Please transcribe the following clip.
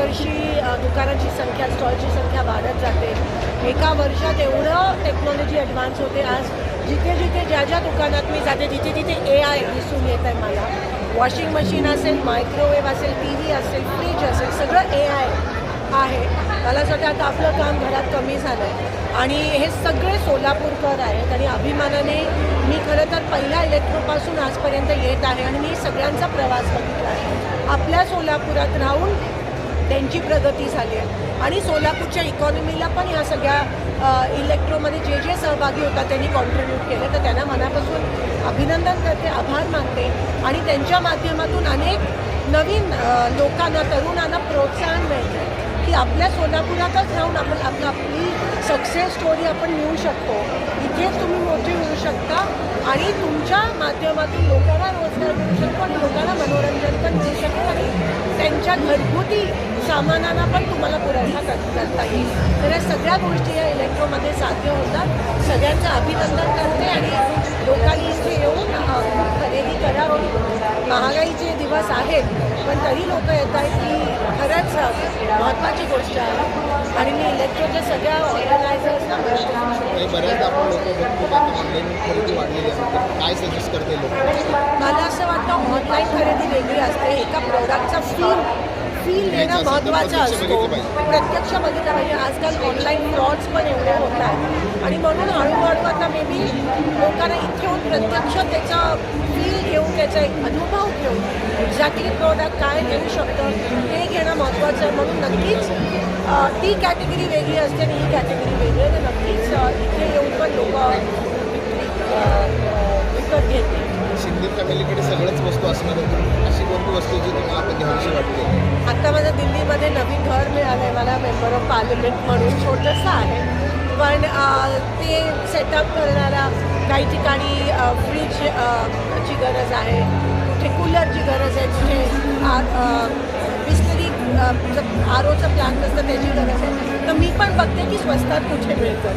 वर्षी दुकानाची संख्या स्टॉलची संख्या वाढत जाते. एका वर्षात एवढं टेक्नॉलॉजी ॲडव्हान्स होते आज. जिथे जिथे ज्या ज्या दुकानात मी जाते तिथे तिथे ए आय दिसून येत आहे मला. वॉशिंग मशीन असेल मायक्रोवेव्ह असेल टी व्ही असेल फ्रीज असेल सगळं ए आय आहे. मला असं वाटतं आता आपलं काम घरात कमी झालं आहे आणि हे सगळे सोलापूरकर आहेत आणि अभिमानाने मी खरं तर पहिल्या इलेक्ट्रोपासून आजपर्यंत येत आहे आणि मी सगळ्यांचा प्रवास बघितला आहे. आपल्या सोलापुरात राहून त्यांची प्रगती झाली आहे. आणि सोलापूरच्या इकॉनॉमीला पण ह्या सगळ्या इलेक्ट्रोमध्ये जे जे सहभागी होतात त्यांनी कॉन्ट्रीब्यूट केलं. तर त्यांना मनापासून अभिनंदन करते आभार मानते. आणि त्यांच्या माध्यमातून अनेक नवीन लोकांना तरुणांना प्रोत्साहन मिळते. की आपल्या सोलापुरातच राहून आपण आपलं आपली सक्सेस स्टोरी आपण मिळू शकतो. इथेच तुम्ही मोठे होऊ शकता. आणि तुमच्या माध्यमातून लोकांना रोजगार मिळू शकतो आणि लोकांना मनोरंजन पण मिळू शकतं. आणि त्यांच्या घरगुती सामानांना पण तुम्हाला पुरवठा कर करता येईल. तर या सगळ्या गोष्टी या इलेक्ट्रोमध्ये साध्य होतात. सगळ्यांचं अभिनंदन करते आणि लोकांनी इथे येऊन खरेदी करावी. महागाईचे दिवस आहेत पण तरी लोक येत आहेत की खरंच महत्त्वाची गोष्ट आहे. आणि मी इलेक्ट्रोच्या सगळ्या ऑर्गनायझर्सना आपण लोक ऑनलाईन खरेदी वाढलेली काय सजेस्ट करते लोक? मला असं वाटतं ऑनलाईन खरेदी वेगळी असते. एका प्रोडक्टचा फील फील देणं महत्त्वाचं असतो. प्रत्यक्ष बघितलं पाहिजे. आजकाल ऑनलाईन फ्रॉड्स पण एवढे होत आहेत. आणि म्हणून हळूहळू आता मे बी लोकांना इथे येऊन प्रत्यक्ष त्याचा फील घेऊन त्याचा एक अनुभव घेऊन एक्झॅक्टली प्रोडक्ट काय घेऊ शकतं हे घेणं महत्त्वाचं आहे. म्हणून नक्कीच ती कॅटेगरी वेगळी असते आणि ही कॅटेगरी वेगळी आहे. तर नक्कीच इथे येऊन पण लोक विकत घेतील. शिंदे फॅमिलीकडे सगळ्याच वस्तू असणार अशी कोणती वस्तू जी तुम्हाला आता घ्यावीशी वाटते? आता माझं दिल्लीमध्ये नवीन घर मिळालं आहे मला मेंबर ऑफ पार्लमेंट म्हणून छोटंसं आहे. पण ते सेटअप करणारा काही ठिकाणी फ्रीज ची गरज आहे. कुठे कूलरची गरज आहे कुठे आ- अ, बिस्लरी असतं त्याची गरज आहे. तर मी पण बघते की स्वस्तात कुठे मिळतं.